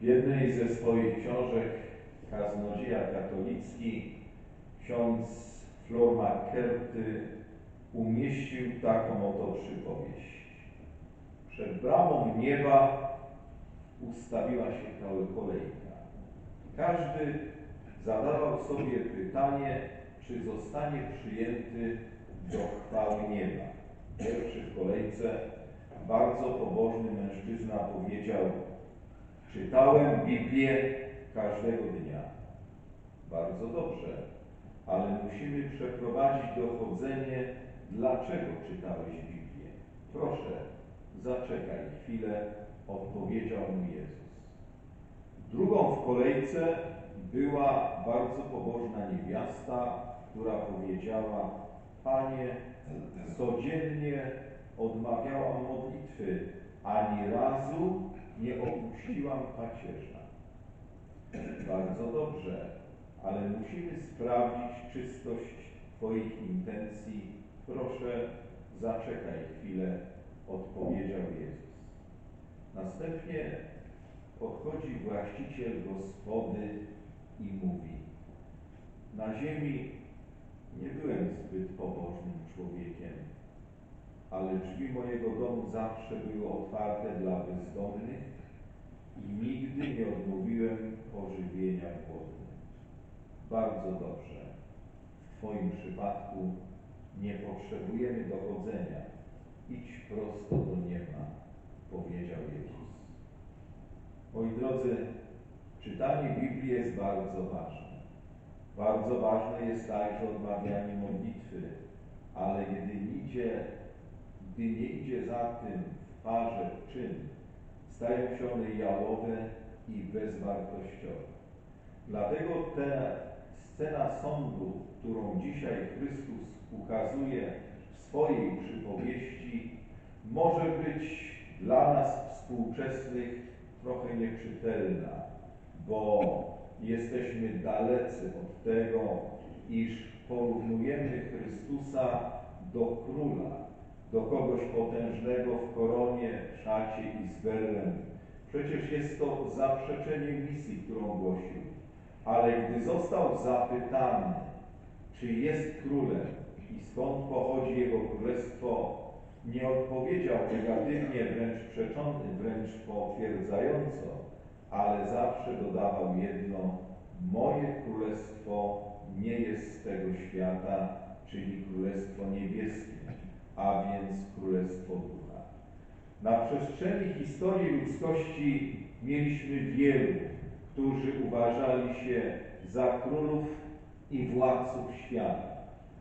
W jednej ze swoich książek Kaznodzieja Katolicki ksiądz Flor Kerty umieścił taką oto przypowieść. Przed bramą nieba ustawiła się kolejka. Każdy zadawał sobie pytanie, czy zostanie przyjęty do chwały nieba. Pierwszy w kolejce, bardzo pobożny mężczyzna powiedział, czytałem Biblię każdego dnia. Bardzo dobrze, ale musimy przeprowadzić dochodzenie, dlaczego czytałeś Biblię. Proszę, zaczekaj chwilę, odpowiedział mu Jezus. Drugą w kolejce była bardzo pobożna niewiasta, która powiedziała, Panie, codziennie odmawiałam modlitwy, ani razu nie opuściłam pacierza. Bardzo dobrze, ale musimy sprawdzić czystość Twoich intencji. Proszę, zaczekaj chwilę, odpowiedział Jezus. Następnie podchodzi właściciel gospody i mówi: Na ziemi nie byłem zbyt pobożnym człowiekiem, ale drzwi mojego domu zawsze były otwarte dla bezdomnych i nigdy nie odmówiłem pożywienia głodnym. Bardzo dobrze. W Twoim przypadku nie potrzebujemy dochodzenia. Idź prosto do nieba, powiedział Jezus. Moi drodzy, czytanie Biblii jest bardzo ważne. Bardzo ważne jest także odmawianie modlitwy, ale gdy idzie, gdy nie idzie za tym w parze czyn, stają się one jałowe i bezwartościowe. Dlatego ta scena sądu, którą dzisiaj Chrystus ukazuje w swojej przypowieści, może być dla nas współczesnych trochę nieczytelna, bo jesteśmy dalecy od tego, iż porównujemy Chrystusa do króla, do kogoś potężnego w koronie, szacie i z berłem. Przecież jest to zaprzeczenie misji, którą głosił. Ale gdy został zapytany, czy jest królem i skąd pochodzi jego królestwo, nie odpowiedział negatywnie, wręcz przeczący, wręcz potwierdzająco, ale zawsze dodawał jedno, moje królestwo nie jest z tego świata, czyli królestwo niebieskie, a więc królestwo ducha. Na przestrzeni historii ludzkości mieliśmy wielu, którzy uważali się za królów i władców świata.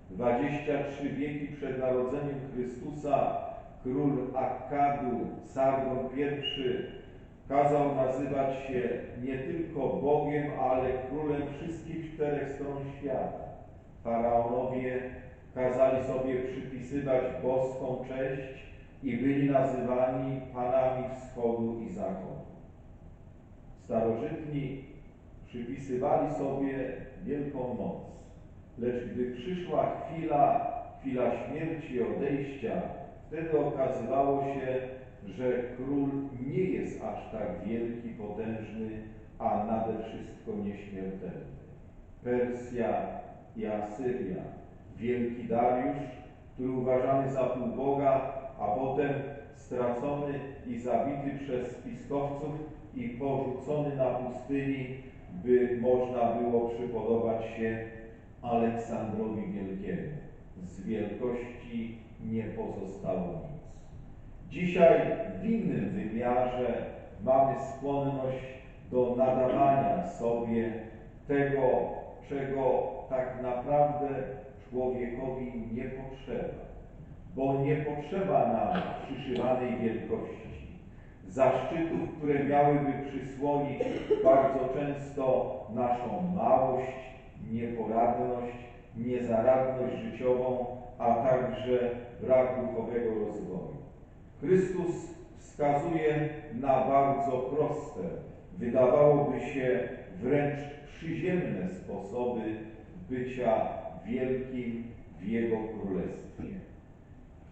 23 wieki przed narodzeniem Chrystusa król Akkadu, Sargon I, kazał nazywać się nie tylko Bogiem, ale królem wszystkich czterech stron świata. Faraonowie kazali sobie przypisywać boską cześć i byli nazywani panami wschodu i zachodu. Starożytni przypisywali sobie wielką moc Lecz gdy przyszła chwila, chwila śmierci, odejścia, wtedy okazywało się, że król nie aż tak wielki, potężny, a nade wszystko nieśmiertelny. Persja i Asyria, wielki Dariusz, który uważany za półboga, a potem stracony i zabity przez spiskowców i porzucony na pustyni, by można było przypodobać się Aleksandrowi Wielkiemu. Z wielkości nie pozostało nic. Dzisiaj w innym wymiarze mamy skłonność do nadawania sobie tego, czego tak naprawdę człowiekowi nie potrzeba. Bo nie potrzeba nam przyszywanej wielkości, zaszczytów, które miałyby przysłonić bardzo często naszą małość, nieporadność, niezaradność życiową, a także brak duchowego rozwoju. Chrystus wskazuje na bardzo proste, wydawałoby się wręcz przyziemne sposoby bycia wielkim, w Jego Królestwie.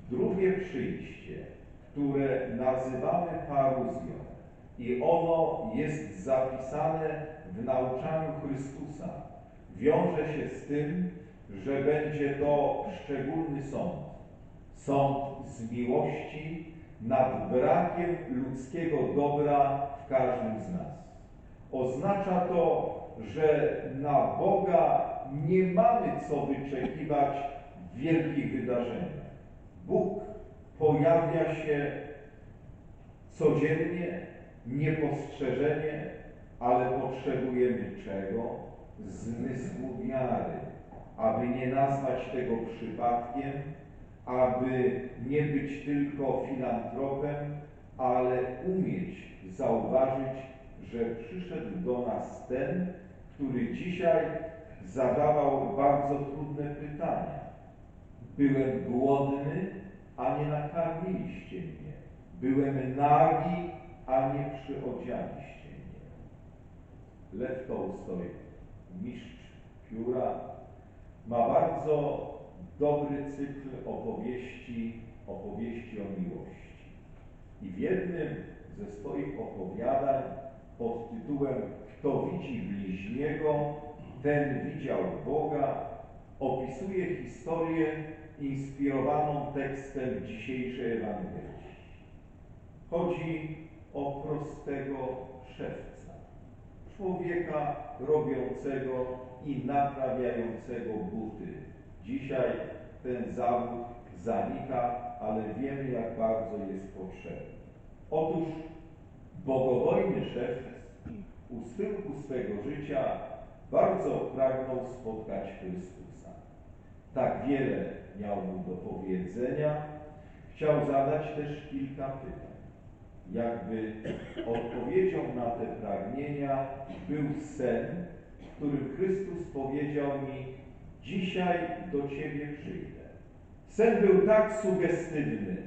Drugie przyjście, które nazywamy paruzją i ono jest zapisane w nauczaniu Chrystusa, wiąże się z tym, że będzie to szczególny sąd. Sąd z miłości nad brakiem ludzkiego dobra w każdym z nas. Oznacza to, że na Boga nie mamy co wyczekiwać wielkich wydarzeniach. Bóg pojawia się codziennie, niepostrzeżenie, ale potrzebujemy czego? Zmysłu wiary, aby nie nazwać tego przypadkiem, aby nie być tylko filantropem, ale umieć zauważyć, że przyszedł do nas ten, który dzisiaj zadawał bardzo trudne pytania. Byłem głodny, a nie nakarmiliście mnie. Byłem nagi, a nie przyodzialiście mnie. Lew Tolstoj, mistrz pióra, ma bardzo dobry cykl opowieści, opowieści o miłości. I w jednym ze swoich opowiadań pod tytułem Kto widzi bliźniego, ten widział Boga, opisuje historię inspirowaną tekstem dzisiejszej Ewangelii. Chodzi o prostego szewca, człowieka robiącego i naprawiającego buty. Dzisiaj ten zawód zanika, ale wiemy, jak bardzo jest potrzebny. Otóż bogobojny szewc u schyłku swego życia bardzo pragnął spotkać Chrystusa. Tak wiele miał mu do powiedzenia, chciał zadać też kilka pytań. Jakby odpowiedzią na te pragnienia był sen, w którym Chrystus powiedział mi, dzisiaj do Ciebie przyjdę. Sen był tak sugestywny.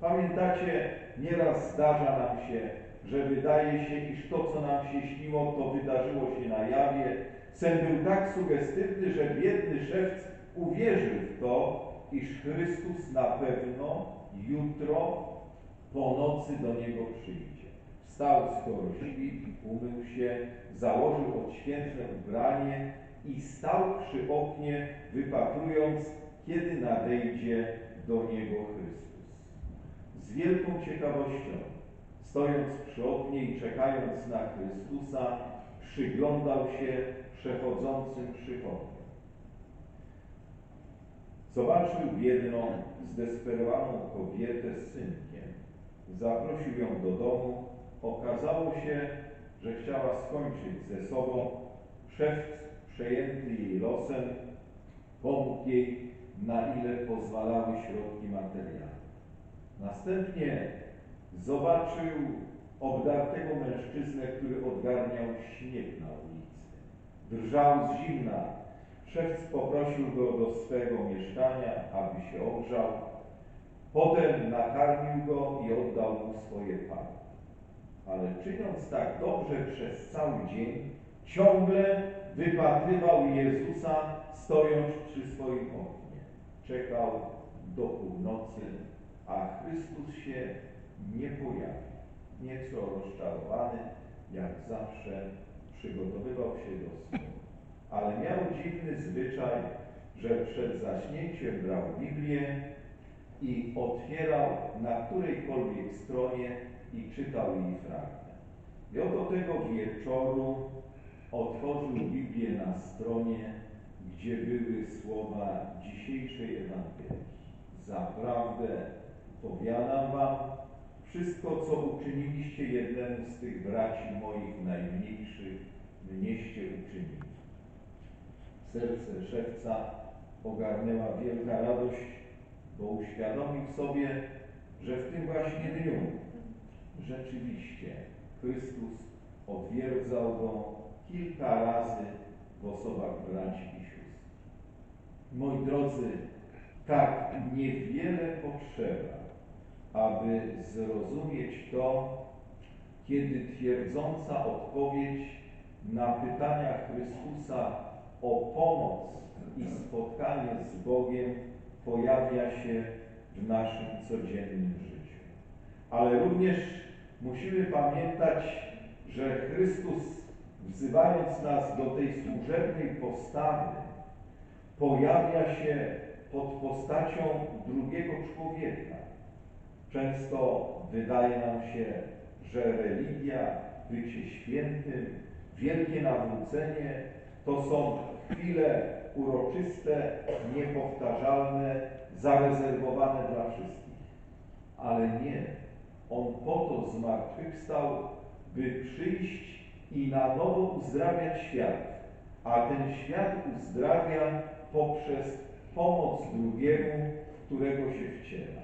Pamiętacie, nieraz zdarza nam się, że wydaje się, iż to, co nam się śniło, to wydarzyło się na jawie. Sen był tak sugestywny, że biedny szewc uwierzył w to, iż Chrystus na pewno jutro po nocy do niego przyjdzie. Wstał skoro śpi, umył się, założył odświętne ubranie i stał przy oknie, wypatrując, kiedy nadejdzie do niego Chrystus. Z wielką ciekawością, stojąc przy oknie i czekając na Chrystusa, przyglądał się przechodzącym przychodniom. Zobaczył biedną, zdesperowaną kobietę z synkiem. Zaprosił ją do domu. Okazało się, że chciała skończyć ze sobą. Szewc, przejęty losem, pomógł jej, na ile pozwalały środki materialne. Następnie zobaczył obdartego mężczyznę, który odgarniał śnieg na ulicy. Drżał z zimna. Szewc poprosił go do swego mieszkania, aby się ogrzał. Potem nakarmił go i oddał mu swoje panie. Ale czyniąc tak dobrze przez cały dzień, ciągle wypatrywał Jezusa, stojąc przy swoim oknie. Czekał do północy, a Chrystus się nie pojawił. Nieco rozczarowany, jak zawsze, przygotowywał się do snu. Ale miał dziwny zwyczaj, że przed zaśnięciem brał Biblię i otwierał na którejkolwiek stronie i czytał jej fragment. I oto tego wieczoru otworzył Biblię na stronie, gdzie były słowa dzisiejszej Ewangelii. Zaprawdę powiadam wam, wszystko, co uczyniliście jednemu z tych braci moich najmniejszych, mnieście uczynili. Serce szewca ogarnęła wielka radość, bo uświadomił sobie, że w tym właśnie dniu rzeczywiście Chrystus odwiedzał go kilka razy w osobach braci i sióstr. Moi drodzy, tak niewiele potrzeba, aby zrozumieć to, kiedy twierdząca odpowiedź na pytania Chrystusa o pomoc i spotkanie z Bogiem pojawia się w naszym codziennym życiu. Ale również musimy pamiętać, że Chrystus, wzywając nas do tej służebnej postawy, pojawia się pod postacią drugiego człowieka. Często wydaje nam się, że religia, bycie świętym, wielkie nawrócenie to są chwile uroczyste, niepowtarzalne, zarezerwowane dla wszystkich. Ale nie. On po to zmartwychwstał, by przyjść i na nowo uzdrawiać świat. A ten świat uzdrawia poprzez pomoc drugiemu, którego się wciela.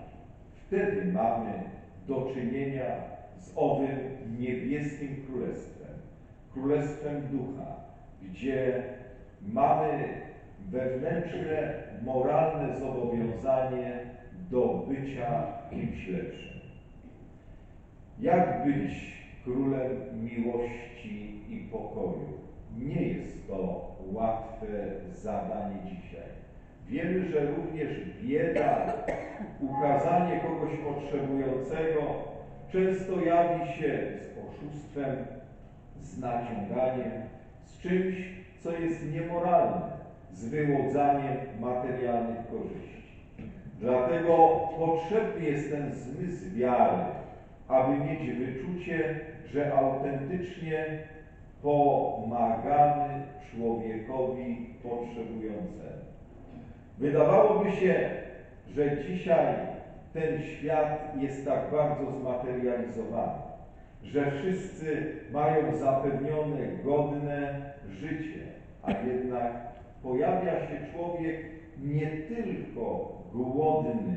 Wtedy mamy do czynienia z owym niebieskim królestwem, królestwem ducha, gdzie mamy wewnętrzne, moralne zobowiązanie do bycia kimś lepszym. Jak być królem miłości i pokoju? Nie jest to łatwe zadanie dzisiaj. Wiemy, że również bieda, ukazanie kogoś potrzebującego często jawi się z oszustwem, z naciąganiem, z czymś, co jest niemoralne, z wyłodzaniem materialnych korzyści. Dlatego potrzebny jest ten zmysł wiary, aby mieć wyczucie, że autentycznie pomagamy człowiekowi potrzebującemu. Wydawałoby się, że dzisiaj ten świat jest tak bardzo zmaterializowany, że wszyscy mają zapewnione godne życie, a jednak pojawia się człowiek nie tylko głodny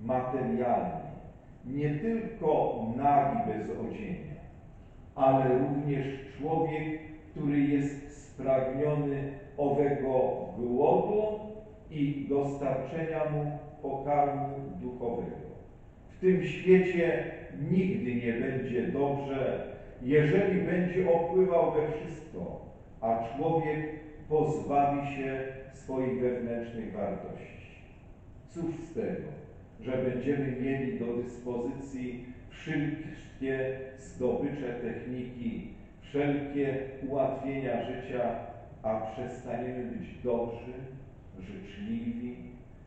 materialnie, nie tylko nagi bez odzienia, ale również człowiek, który jest spragniony owego głodu i dostarczenia mu pokarmu duchowego. W tym świecie nigdy nie będzie dobrze, jeżeli będzie opływał we wszystko, a człowiek pozbawi się swoich wewnętrznych wartości. Cóż z tego, że będziemy mieli do dyspozycji wszystkie zdobycze techniki, wszelkie ułatwienia życia, a przestaniemy być dobrzy, życzliwi,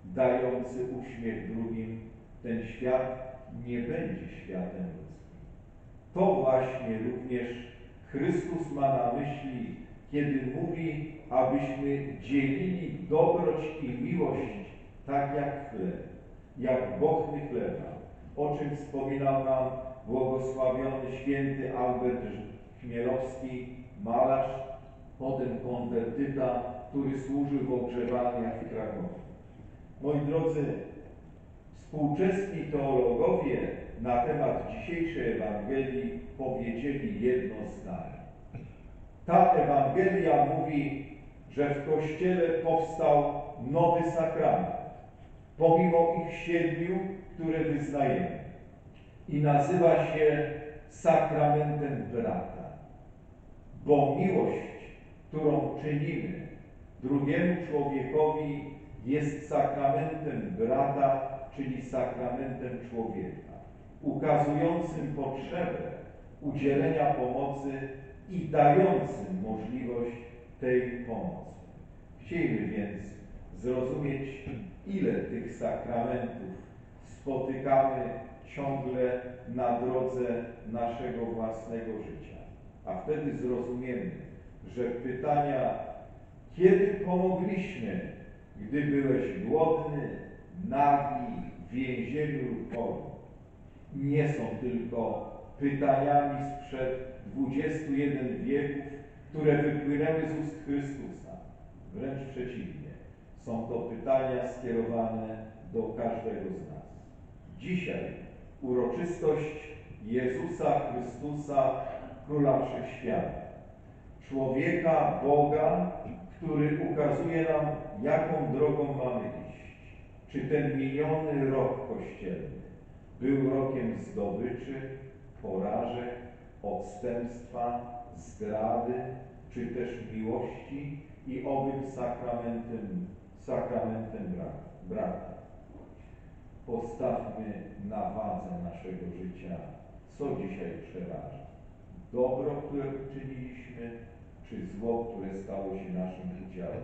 dający uśmiech drugim, ten świat nie będzie światem ludzkim. To właśnie również Chrystus ma na myśli, kiedy mówi, abyśmy dzielili dobroć i miłość tak jak chleb, jak bochny chleba, o czym wspominał nam błogosławiony święty Albert Chmielowski, malarz, potem konwertyta, który służył w ogrzewalniach w Krakowie. Moi drodzy, współczesni teologowie na temat dzisiejszej Ewangelii powiedzieli jedno zdanie. Ta Ewangelia mówi, że w Kościele powstał nowy sakrament, pomimo ich siedmiu, które wyznajemy. I nazywa się sakramentem brata. Bo miłość, którą czynimy drugiemu człowiekowi, jest sakramentem brata, czyli sakramentem człowieka, ukazującym potrzebę udzielenia pomocy i dającym możliwość tej pomocy. Chcieliby więc zrozumieć, ile tych sakramentów spotykamy ciągle na drodze naszego własnego życia. A wtedy zrozumiemy, że pytania, kiedy pomogliśmy, gdy byłeś głodny, nagi, w więzieniu lub nie są tylko pytaniami sprzed 21 wieków, które wypłynęły z ust Chrystusa. Wręcz przeciwnie. Są to pytania skierowane do każdego z nas. Dzisiaj uroczystość Jezusa Chrystusa, Króla Wszechświata. Człowieka, Boga, który ukazuje nam, jaką drogą mamy iść. Czy ten miniony rok kościelny był rokiem zdobyczy, porażek, odstępstwa, zdrady, czy też miłości i owym sakramentem, sakramentem bra- brata. Postawmy na wadze naszego życia, co dzisiaj przeraża. Dobro, które uczyniliśmy, czy zło, które stało się naszym udziałem.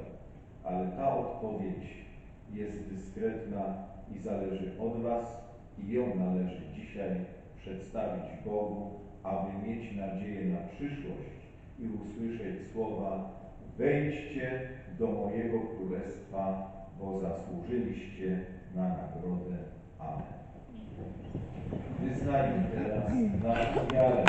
Ale ta odpowiedź jest dyskretna i zależy od Was i ją należy dzisiaj przedstawić Bogu, aby mieć nadzieję na przyszłość i usłyszeć słowa wejdźcie do mojego królestwa, bo zasłużyliście 7と同点。アーメン。This night, let us not gather.